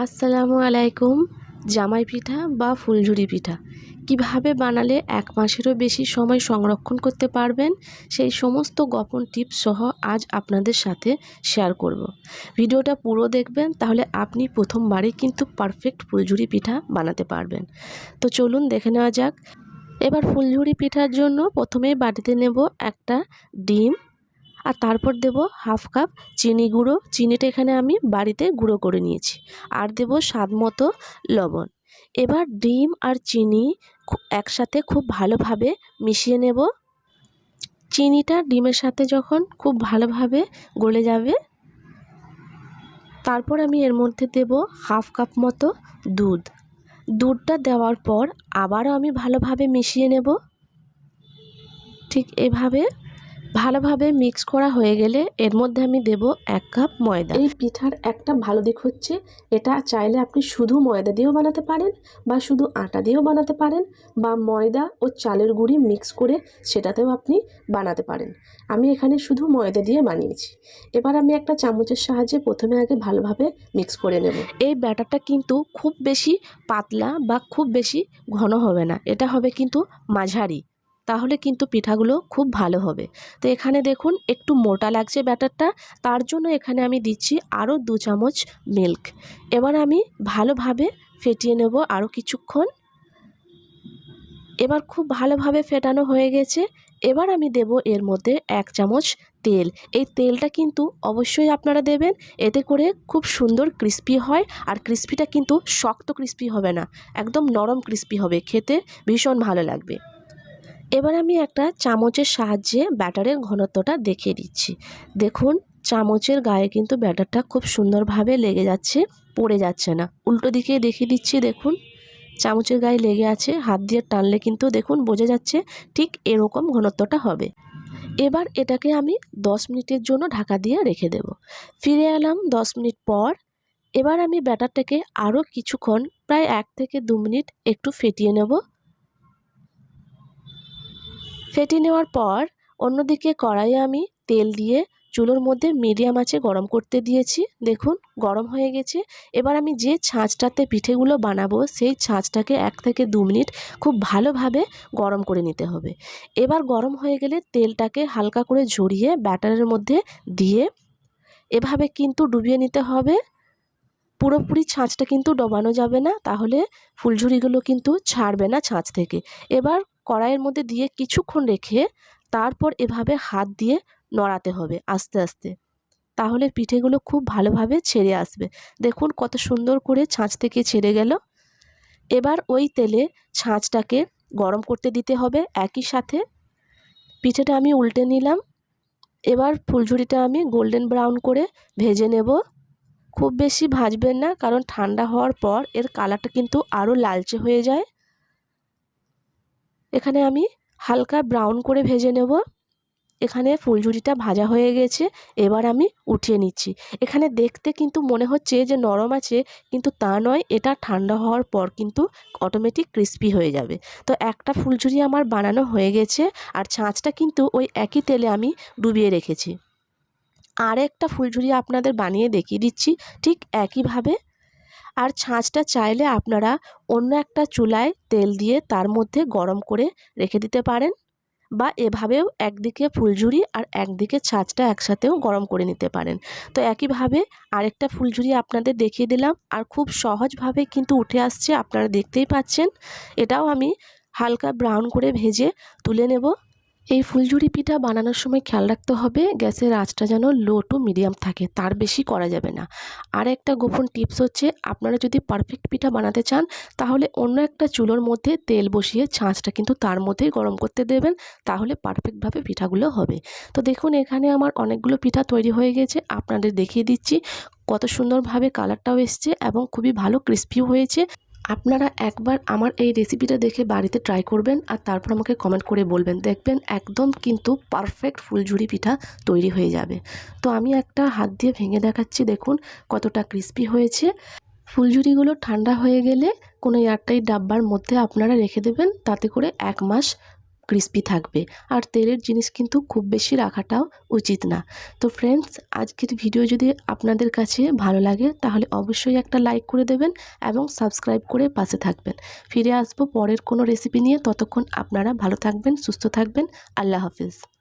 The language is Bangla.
আসসালামু আলাইকুম, জামাই পিঠা বা ফুলঝুরি পিঠা। কীভাবে বানালে এক মাসেরও বেশি সময় সংরক্ষণ করতে পারবেন? সেই সমস্ত গোপন টিপস সহ আজ আপনাদের সাথে শেয়ার করব। ভিডিওটা পুরো দেখবেন, তাহলে আপনি প্রথমবারে কিন্তু পারফেক্ট ফুলঝুরি পিঠা বানাতে পারবেন। তো চলুন দেখে নেওয়া যাক। এবার ফুলঝুরি পিঠার জন্য প্রথমে বাটিতে নেব একটা ডিম আর তারপর দেব হাফ কাপ চিনি গুঁড়ো। চিনিটা এখানে আমি বাড়িতে গুঁড়ো করে নিয়েছি। আর দেব স্বাদ মতো লবণ। এবার ডিম আর চিনি একসাথে খুব ভালোভাবে মিশিয়ে নেব। চিনিটা ডিমের সাথে যখন খুব ভালোভাবে গলে যাবে, তারপর আমি এর মধ্যে দেব হাফ কাপ মতো দুধ। দুধটা দেওয়ার পর আবারও আমি ভালোভাবে মিশিয়ে নেব। ঠিক এভাবে ভালোভাবে মিক্স করা হয়ে গেলে এর মধ্যে আমি দেব এক কাপ ময়দা। এই পিঠার একটা ভালো দিক হচ্ছে এটা চাইলে আপনি শুধু ময়দা দিয়েও বানাতে পারেন বা শুধু আটা দিয়েও বানাতে পারেন বা ময়দা ও চালের গুঁড়ি মিক্স করে সেটাতেও আপনি বানাতে পারেন। আমি এখানে শুধু ময়দা দিয়ে বানিয়েছি। এবার আমি একটা চামচের সাহায্যে প্রথমে আগে ভালোভাবে মিক্স করে নেব। এই ব্যাটারটা কিন্তু খুব বেশি পাতলা বা খুব বেশি ঘন হবে না এটা হবে কিন্তু মাঝারি। তাহলে কিন্তু পিঠাগুলো খুব ভালো হবে। তো এখানে দেখুন একটু মোটা লাগছে ব্যাটারটা, তার জন্য এখানে আমি দিচ্ছি আরও দু চামচ মিল্ক। এবার আমি ভালোভাবে ফেটিয়ে নেব আরও কিছুক্ষণ। এবার খুব ভালোভাবে ফেটানো হয়ে গেছে। এবার আমি দেব এর মধ্যে এক চামচ তেল। এই তেলটা কিন্তু অবশ্যই আপনারা দেবেন, এতে করে খুব সুন্দর ক্রিস্পি হয় আর ক্রিস্পিটা কিন্তু শক্ত ক্রিস্পি হবে না, একদম নরম ক্রিস্পি হবে, খেতে ভীষণ ভালো লাগবে। এবার আমি একটা চামচের সাহায্যে ব্যাটারের ঘনত্বটা দেখিয়ে দিচ্ছি। দেখুন, চামচের গায়ে কিন্তু ব্যাটারটা খুব সুন্দরভাবে লেগে যাচ্ছে, পড়ে যাচ্ছে না। উল্টো দিকে দেখিয়ে দিচ্ছি, দেখুন। চামচের গায়ে লেগে আছে, হাত দিয়ে টানলে কিন্তু দেখুন বোঝা যাচ্ছে ঠিক এরকম ঘনত্বটা হবে। এবার এটাকে আমি দশ মিনিটের জন্য ঢাকা দিয়ে রেখে দেব। ফিরে এলাম দশ মিনিট পর। এবার আমি ব্যাটারটাকে আরও কিছুক্ষণ, প্রায় এক থেকে দু মিনিট একটু ফেটিয়ে নেব। ফেটে নেওয়ার পর অন্যদিকে কড়াইয়ে আমি তেল দিয়ে চুলোর মধ্যে মিডিয়াম আছে গরম করতে দিয়েছি। দেখুন, গরম হয়ে গেছে। এবার আমি যে ছাঁচটাতে পিঠেগুলো বানাবো, সেই ছাঁচটাকে এক থেকে দু মিনিট খুব ভালোভাবে গরম করে নিতে হবে। এবার গরম হয়ে গেলে তেলটাকে হালকা করে ঝরিয়ে ব্যাটারের মধ্যে দিয়ে এভাবে কিন্তু ডুবিয়ে নিতে হবে। পুরোপুরি ছাঁচটা কিন্তু ডবানো যাবে না, তাহলে ফুলঝুরিগুলো কিন্তু ছাড়বে না ছাঁচ থেকে। এবার কড়াইয়ের মধ্যে দিয়ে কিছুক্ষণ রেখে তারপর এভাবে হাত দিয়ে নড়াতে হবে আস্তে আস্তে। তাহলে পিঠেগুলো খুব ভালোভাবে ছেড়ে আসবে। দেখুন কত সুন্দর করে ছাঁচ থেকে ছেড়ে গেল। এবার ওই তেলে ছাঁচটাকে গরম করতে দিতে হবে একই সাথে। পিঠেটা আমি উল্টে নিলাম। এবার ফুলঝুরিটা আমি গোল্ডেন ব্রাউন করে ভেজে নেব। খুব বেশি ভাজবেন না কারণ ঠান্ডা হওয়ার পর এর কালারটা কিন্তু আরও লালচে হয়ে যায়। এখানে আমি হালকা ব্রাউন করে ভেজে নেব। এখানে ফুলঝুরিটা ভাজা হয়ে গেছে, এবার আমি উঠিয়ে নিচ্ছি। এখানে দেখতে কিন্তু মনে হচ্ছে যে নরম আছে, কিন্তু তা নয়, এটা ঠান্ডা হওয়ার পর কিন্তু অটোমেটিক ক্রিস্পি হয়ে যাবে। তো একটা ফুলঝুরি আমার বানানো হয়ে গেছে, আর ছাঁচটা কিন্তু ওই একই তেলে আমি ডুবিয়ে রেখেছি। আর একটা ফুলঝুরি আপনাদের বানিয়ে দেখিয়ে দিচ্ছি, ঠিক একইভাবে আর ছাঁচটা চাইলে আপনারা অন্য একটা চুলায় তেল দিয়ে তার মধ্যে গরম করে রেখে দিতে পারেন বা এভাবেও একদিকে ফুলঝুরি আর একদিকে ছাঁচটা একসাথেও গরম করে নিতে পারেন। তো একইভাবে আরেকটা ফুলঝুরি আপনাদের দেখিয়ে দিলাম আর খুব সহজভাবে কিন্তু উঠে আসছে, আপনারা দেখতেই পাচ্ছেন। এটাও আমি হালকা ব্রাউন করে ভেজে তুলে নেব। এই ফুলঝুরি পিঠা বানানোর সময় খেয়াল রাখতে হবে, গ্যাসের আঁচটা যেন লো টু মিডিয়াম থাকে, তার বেশি করা যাবে না। আর একটা গোপন টিপস হচ্ছে, আপনারা যদি পারফেক্ট পিঠা বানাতে চান, তাহলে অন্য একটা চুলোর মধ্যে তেল বসিয়ে ছাঁচটা কিন্তু তার মধ্যেই গরম করতে দেবেন, তাহলে পারফেক্টভাবে পিঠাগুলো হবে। তো দেখুন, এখানে আমার অনেকগুলো পিঠা তৈরি হয়ে গেছে, আপনাদের দেখিয়ে দিচ্ছি। কত সুন্দরভাবে কালারটাও এসছে এবং খুবই ভালো ক্রিস্পিও হয়েছে। আপনারা একবার আমার এই রেসিপিটা দেখে বাড়িতে ট্রাই করবেন আর তারপর আমাকে কমেন্ট করে বলবেন। দেখবেন একদম কিন্তু পারফেক্ট ফুলঝুড়ি পিঠা তৈরি হয়ে যাবে। তো আমি একটা হাত দিয়ে ভেঙে দেখাচ্ছি, দেখুন কতটা ক্রিস্পি হয়েছে। ফুলঝুড়িগুলো ঠান্ডা হয়ে গেলে কোনো এয়ারটাইট ডাব্বার মধ্যে আপনারা রেখে দেবেন, তাতে করে এক মাস ক্রিস্পি থাকবে। আর তেলের জিনিস কিন্তু খুব বেশি রাখাটাও উচিত না। তো ফ্রেন্ডস আজকের ভিডিও যদি আপনাদের কাছে ভালো লাগে, তাহলে অবশ্যই একটা লাইক করে দেবেন এবং সাবস্ক্রাইব করে পাশে থাকবেন। ফিরে আসব পরের কোনো রেসিপি নিয়ে। ততক্ষণ আপনারা ভালো থাকবেন, সুস্থ থাকবেন। আল্লাহ হাফিজ।